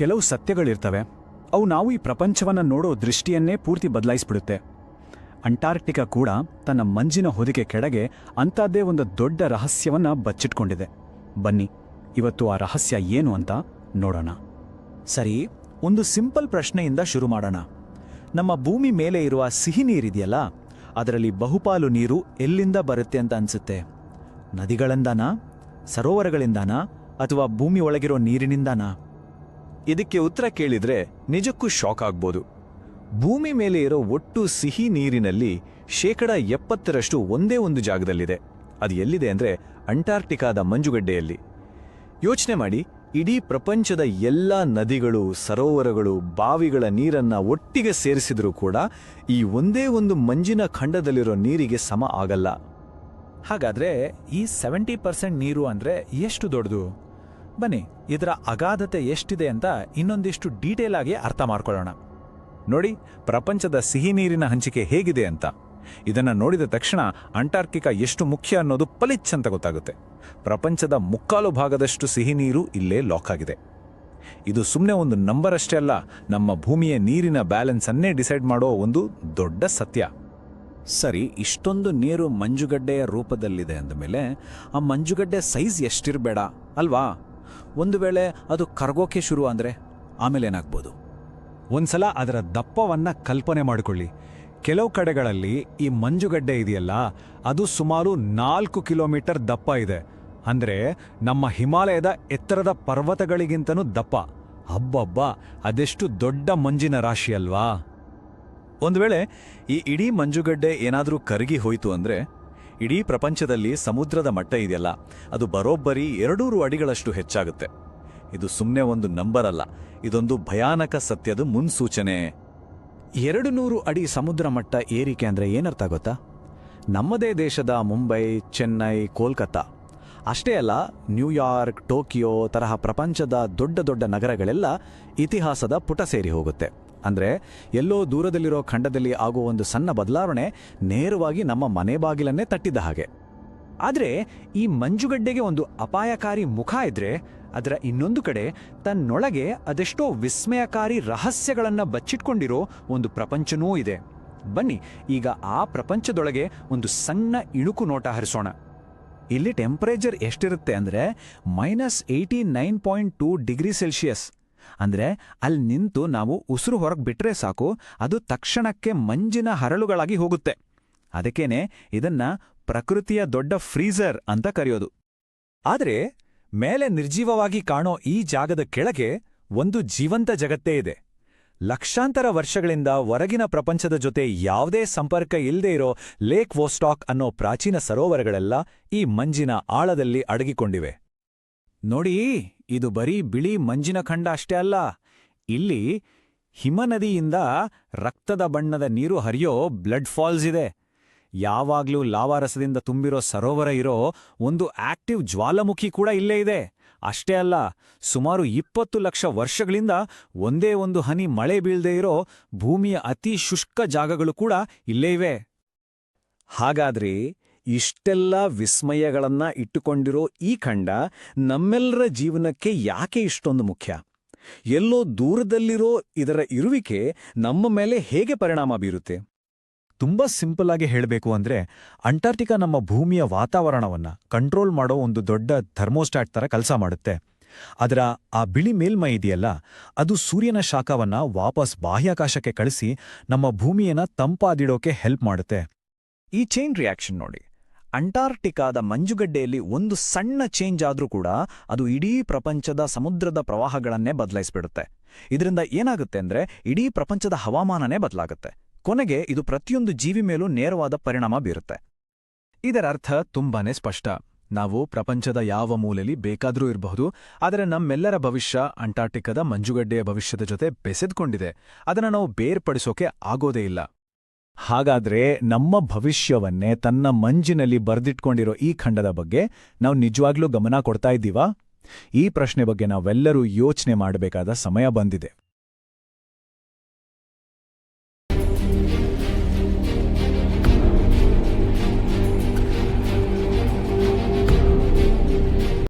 ಕೆಲವು ಸತ್ಯಗಳಿರ್ತವೆ. ಅವು ನಾವು ಈ ಪ್ರಪಂಚವನ್ನು ನೋಡೋ ದೃಷ್ಟಿಯನ್ನೇ ಪೂರ್ತಿ ಬದಲಾಯಿಸ್ಬಿಡುತ್ತೆ. ಅಂಟಾರ್ಕ್ಟಿಕಾ ಕೂಡ ತನ್ನ ಮಂಜಿನ ಹೊದಿಕೆ ಕೆಳಗೆ ಅಂಥದ್ದೇ ಒಂದು ದೊಡ್ಡ ರಹಸ್ಯವನ್ನು ಬಚ್ಚಿಟ್ಕೊಂಡಿದೆ. ಬನ್ನಿ, ಇವತ್ತು ಆ ರಹಸ್ಯ ಏನು ಅಂತ ನೋಡೋಣ. ಸರಿ, ಒಂದು ಸಿಂಪಲ್ ಪ್ರಶ್ನೆಯಿಂದ ಶುರು ಮಾಡೋಣ. ನಮ್ಮ ಭೂಮಿ ಮೇಲೆ ಇರುವ ಸಿಹಿ ನೀರಿದೆಯಲ್ಲ, ಅದರಲ್ಲಿ ಬಹುಪಾಲು ನೀರು ಎಲ್ಲಿಂದ ಬರುತ್ತೆ ಅಂತ ಅನಿಸುತ್ತೆ? ನದಿಗಳಿಂದನಾ, ಸರೋವರಗಳಿಂದನಾ, ಅಥವಾ ಭೂಮಿ ಒಳಗಿರೋ ನೀರಿನಿಂದಾನಾ? ಇದಕ್ಕೆ ಉತ್ತರ ಕೇಳಿದ್ರೆ ನಿಜಕ್ಕೂ ಶಾಕ್ ಆಗ್ಬೋದು. ಭೂಮಿ ಮೇಲೆ ಇರೋ ಒಟ್ಟು ಸಿಹಿ ನೀರಿನಲ್ಲಿ ಶೇಕಡ ಎಪ್ಪತ್ತರಷ್ಟು ಒಂದೇ ಒಂದು ಜಾಗದಲ್ಲಿದೆ. ಅದು ಎಲ್ಲಿದೆ ಅಂದರೆ ಅಂಟಾರ್ಟಿಕಾದ ಮಂಜುಗಡ್ಡೆಯಲ್ಲಿ. ಯೋಚನೆ ಮಾಡಿ, ಇಡೀ ಪ್ರಪಂಚದ ಎಲ್ಲ ನದಿಗಳು, ಸರೋವರಗಳು, ಬಾವಿಗಳ ನೀರನ್ನು ಒಟ್ಟಿಗೆ ಸೇರಿಸಿದ್ರೂ ಕೂಡ ಈ ಒಂದೇ ಒಂದು ಮಂಜಿನ ಖಂಡದಲ್ಲಿರೋ ನೀರಿಗೆ ಸಮ ಆಗಲ್ಲ. ಹಾಗಾದ್ರೆ ಈ ಸೆವೆಂಟಿ ಪರ್ಸೆಂಟ್ ನೀರು ಅಂದರೆ ಎಷ್ಟು ದೊಡ್ಡದು? ಬನ್ನಿ, ಇದರ ಅಗಾಧತೆ ಎಷ್ಟಿದೆ ಅಂತ ಇನ್ನೊಂದಿಷ್ಟು ಡೀಟೇಲ್ ಆಗಿ ಅರ್ಥ ಮಾಡ್ಕೊಳ್ಳೋಣ. ನೋಡಿ, ಪ್ರಪಂಚದ ಸಿಹಿ ನೀರಿನ ಹಂಚಿಕೆ ಹೇಗಿದೆ ಅಂತ. ಇದನ್ನು ನೋಡಿದ ತಕ್ಷಣ ಅಂಟಾರ್ಕಿಕಾ ಎಷ್ಟು ಮುಖ್ಯ ಅನ್ನೋದು ಪಲಿಚ್ ಅಂತ ಗೊತ್ತಾಗುತ್ತೆ. ಪ್ರಪಂಚದ ಮುಕ್ಕಾಲು ಭಾಗದಷ್ಟು ಸಿಹಿ ನೀರು ಇಲ್ಲೇ ಲಾಕ್ ಆಗಿದೆ. ಇದು ಸುಮ್ಮನೆ ಒಂದು ನಂಬರ್ ಅಷ್ಟೇ ಅಲ್ಲ, ನಮ್ಮ ಭೂಮಿಯ ನೀರಿನ ಬ್ಯಾಲೆನ್ಸ್ ಅನ್ನೇ ಡಿಸೈಡ್ ಮಾಡೋ ಒಂದು ದೊಡ್ಡ ಸತ್ಯ. ಸರಿ, ಇಷ್ಟೊಂದು ನೀರು ಮಂಜುಗಡ್ಡೆಯ ರೂಪದಲ್ಲಿದೆ ಅಂದಮೇಲೆ, ಆ ಮಂಜುಗಡ್ಡೆ ಸೈಜ್ ಎಷ್ಟಿರಬೇಡ, ಅಲ್ವಾ? ಒಂದು ವೇಳೆ ಅದು ಕರಗೋಕೆ ಶುರು ಅಂದರೆ ಆಮೇಲೆ ಏನಾಗ್ಬೋದು? ಒಂದ್ಸಲ ಅದರ ದಪ್ಪವನ್ನು ಕಲ್ಪನೆ ಮಾಡಿಕೊಳ್ಳಿ. ಕೆಲವು ಕಡೆಗಳಲ್ಲಿ ಈ ಮಂಜುಗಡ್ಡೆ ಇದೆಯಲ್ಲ, ಅದು ಸುಮಾರು ನಾಲ್ಕು ಕಿಲೋಮೀಟರ್ ದಪ್ಪ ಇದೆ. ಅಂದರೆ ನಮ್ಮ ಹಿಮಾಲಯದ ಎತ್ತರದ ಪರ್ವತಗಳಿಗಿಂತನೂ ದಪ್ಪ. ಹಬ್ಬಬ್ಬ ಅದೆಷ್ಟು ದೊಡ್ಡ ಮಂಜಿನ ರಾಶಿ ಅಲ್ವಾ? ಒಂದು ವೇಳೆ ಈ ಇಡೀ ಮಂಜುಗಡ್ಡೆ ಏನಾದರೂ ಕರಗಿ ಹೋಯಿತು ಅಂದ್ರೆ ಇಡೀ ಪ್ರಪಂಚದಲ್ಲಿ ಸಮುದ್ರದ ಮಟ್ಟ ಇದೆಯಲ್ಲ, ಅದು ಬರೋಬ್ಬರಿ ಎರಡೂರು ಅಡಿಗಳಷ್ಟು ಹೆಚ್ಚಾಗುತ್ತೆ. ಇದು ಸುಮ್ಮನೆ ಒಂದು ನಂಬರ್ ಅಲ್ಲ, ಇದೊಂದು ಭಯಾನಕ ಸತ್ಯದ ಮುನ್ಸೂಚನೆ. ಎರಡು ನೂರು ಅಡಿ ಸಮುದ್ರ ಮಟ್ಟ ಏರಿಕೆ ಅಂದರೆ ಏನರ್ಥ ಗೊತ್ತಾ? ನಮ್ಮದೇ ದೇಶದ ಮುಂಬೈ, ಚೆನ್ನೈ, ಕೋಲ್ಕತ್ತಾ. ಅಷ್ಟೇ ಅಲ್ಲ ನ್ಯೂಯಾರ್ಕ್ ಟೋಕಿಯೋ ತರಹ ಪ್ರಪಂಚದ ದೊಡ್ಡ ದೊಡ್ಡ ನಗರಗಳೆಲ್ಲ ಇತಿಹಾಸದ ಪುಟ ಸೇರಿ ಹೋಗುತ್ತೆ. ಅಂದ್ರೆ ಎಲ್ಲೋ ದೂರದಲ್ಲಿರೋ ಖಂಡದಲ್ಲಿ ಆಗುವ ಒಂದು ಸಣ್ಣ ಬದಲಾವಣೆ ನೇರವಾಗಿ ನಮ್ಮ ಮನೆ ಬಾಗಿಲನ್ನೇ ತಟ್ಟಿದ ಹಾಗೆ. ಆದರೆ ಈ ಮಂಜುಗಡ್ಡೆಗೆ ಒಂದು ಅಪಾಯಕಾರಿ ಮುಖ ಇದ್ರೆ ಅದರ ಇನ್ನೊಂದು ಕಡೆ ತನ್ನೊಳಗೆ ಅದೆಷ್ಟೋ ವಿಸ್ಮಯಕಾರಿ ರಹಸ್ಯಗಳನ್ನು ಬಚ್ಚಿಟ್ಕೊಂಡಿರೋ ಒಂದು ಪ್ರಪಂಚನೂ ಇದೆ. ಬನ್ನಿ, ಈಗ ಆ ಪ್ರಪಂಚದೊಳಗೆ ಒಂದು ಸಣ್ಣ ಇಣುಕು ನೋಟ ಹರಿಸೋಣ. ಇಲ್ಲಿ ಟೆಂಪರೇಚರ್ ಎಷ್ಟಿರುತ್ತೆ ಅಂದರೆ minus eighty nine point two degree Celsius ಅಂದ್ರೆ ಅಲ್ಲಿ ನಿಂತು ನಾವು ಉಸಿರು ಹೊರಗೆ ಬಿಟ್ರೆ ಸಾಕು, ಅದು ತಕ್ಷಣಕ್ಕೆ ಮಂಜಿನ ಹರಳುಗಳಾಗಿ ಹೋಗುತ್ತೆ. ಅದಕ್ಕೇನೆ ಇದನ್ನ ಪ್ರಕೃತಿಯ ದೊಡ್ಡ ಫ್ರೀಜರ್ ಅಂತ ಕರೆಯೋದು. ಆದರೆ ಮೇಲೆ ನಿರ್ಜೀವವಾಗಿ ಕಾಣೋ ಈ ಜಾಗದ ಕೆಳಗೆ ಒಂದು ಜೀವಂತ ಜಗತ್ತೇ ಇದೆ. ಲಕ್ಷಾಂತರ ವರ್ಷಗಳಿಂದ ಹೊರಗಿನ ಪ್ರಪಂಚದ ಜೊತೆ ಯಾವುದೇ ಸಂಪರ್ಕ ಇಲ್ಲದೇ ಇರೋ ಲೇಕ್ ವೋಸ್ಟಾಕ್ ಅನ್ನೋ ಪ್ರಾಚೀನ ಸರೋವರಗಳೆಲ್ಲ ಈ ಮಂಜಿನ ಆಳದಲ್ಲಿ ಅಡಗಿಕೊಂಡಿವೆ. ನೋಡಿ ಇದು ಬರೀ ಬಿಳಿ ಮಂಜಿನ ಖಂಡ ಅಷ್ಟೇ ಅಲ್ಲ. ಇಲ್ಲಿ ಹಿಮನದಿಯಿಂದ ರಕ್ತದ ಬಣ್ಣದ ನೀರು ಹರಿಯೋ ಬ್ಲಡ್ ಫಾಲ್ಸ್ ಇದೆ. ಯಾವಾಗ್ಲೂ ಲಾವಾರಸದಿಂದ ತುಂಬಿರೋ ಸರೋವರ ಇರೋ ಒಂದು ಆಕ್ಟಿವ್ ಜ್ವಾಲಾಮುಖಿ ಕೂಡ ಇಲ್ಲೇ ಇದೆ. ಅಷ್ಟೇ ಅಲ್ಲ, ಸುಮಾರು ಇಪ್ಪತ್ತು ಲಕ್ಷ ವರ್ಷಗಳಿಂದ ಒಂದೇ ಒಂದು ಹನಿ ಮಳೆ ಬೀಳ್ದೇ ಇರೋ ಭೂಮಿಯ ಅತಿ ಶುಷ್ಕ ಜಾಗಗಳು ಕೂಡ ಇಲ್ಲೇ ಇವೆ. ಹಾಗಾದ್ರೆ ಇಷ್ಟೆಲ್ಲ ವಿಸ್ಮಯಗಳನ್ನ ಇಟ್ಟುಕೊಂಡಿರೋ ಈ ಖಂಡ ನಮ್ಮೆಲ್ಲರ ಜೀವನಕ್ಕೆ ಯಾಕೆ ಇಷ್ಟೊಂದು ಮುಖ್ಯ? ಎಲ್ಲೋ ದೂರದಲ್ಲಿರೋ ಇದರ ಇರುವಿಕೆ ನಮ್ಮ ಮೇಲೆ ಹೇಗೆ ಪರಿಣಾಮ ಬೀರುತ್ತೆ? ತುಂಬಾ ಸಿಂಪಲ್ ಆಗಿ ಹೇಳಬೇಕು ಅಂದ್ರೆ ಅಂಟಾರ್ಟಿಕಾ ನಮ್ಮ ಭೂಮಿಯ ವಾತಾವರಣವನ್ನ ಕಂಟ್ರೋಲ್ ಮಾಡೋ ಒಂದು ದೊಡ್ಡ ಥರ್ಮೋಸ್ಟಾಟ್ ತರ ಕೆಲಸ ಮಾಡುತ್ತೆ. ಅದರ ಆ ಬಿಳಿ ಮೇಲ್ಮೈ ಇದೆಯಲ್ಲ, ಅದು ಸೂರ್ಯನ ಶಾಖವನ್ನ ವಾಪಸ್ ಬಾಹ್ಯಾಕಾಶಕ್ಕೆ ಕಳಿಸಿ ನಮ್ಮ ಭೂಮಿಯನ್ನ ತಂಪಾದಿಡೋಕೆ ಹೆಲ್ಪ್ ಮಾಡುತ್ತೆ. ಈ ಚೈನ್ ರಿಯಾಕ್ಷನ್ ನೋಡಿ. ಅಂಟಾರ್ಟಿಕಾದ ಮಂಜುಗಡ್ಡೆಯಲ್ಲಿ ಒಂದು ಸಣ್ಣ ಚೇಂಜ್ ಆದ್ರೂ ಕೂಡ ಅದು ಇಡೀ ಪ್ರಪಂಚದ ಸಮುದ್ರದ ಪ್ರವಾಹಗಳನ್ನೇ ಬದಲಾಯಿಸ್ಬಿಡುತ್ತೆ. ಇದರಿಂದ ಏನಾಗುತ್ತೆ ಅಂದ್ರೆ ಇಡೀ ಪ್ರಪಂಚದ ಹವಾಮಾನನೇ ಬದಲಾಗುತ್ತೆ. ಕೊನೆಗೆ ಇದು ಪ್ರತಿಯೊಂದು ಜೀವಿ ಮೇಲೂ ನೇರವಾದ ಪರಿಣಾಮ ಬೀರುತ್ತೆ. ಇದರ ಅರ್ಥ ತುಂಬಾನೇ ಸ್ಪಷ್ಟ. ನಾವು ಪ್ರಪಂಚದ ಯಾವ ಮೂಲೆಯಲ್ಲಿ ಬೇಕಾದರೂ ಇರಬಹುದು, ಆದರೆ ನಮ್ಮೆಲ್ಲರ ಭವಿಷ್ಯ ಅಂಟಾರ್ಟಿಕದ ಮಂಜುಗಡ್ಡೆಯ ಭವಿಷ್ಯದ ಜೊತೆ ಬೆಸೆದ್ಕೊಂಡಿದೆ. ಅದನ್ನ ನಾವು ಬೇರ್ಪಡಿಸೋಕೆ ಆಗೋದೇ ಇಲ್ಲ. ಹಾಗಾದ್ರೆ ನಮ್ಮ ಭವಿಷ್ಯವನ್ನೇ ತನ್ನ ಮಂಜಿನಲ್ಲಿ ಬರೆದಿಟ್ಕೊಂಡಿರೋ ಈ ಖಂಡದ ಬಗ್ಗೆ ನಾವು ನಿಜವಾಗ್ಲೂ ಗಮನ ಕೊಡ್ತಾ ಇದ್ದೀವಾ? ಈ ಪ್ರಶ್ನೆ ಬಗ್ಗೆ ನಾವೆಲ್ಲರೂ ಯೋಚನೆ ಮಾಡಬೇಕಾದ ಸಮಯ ಬಂದಿದೆ.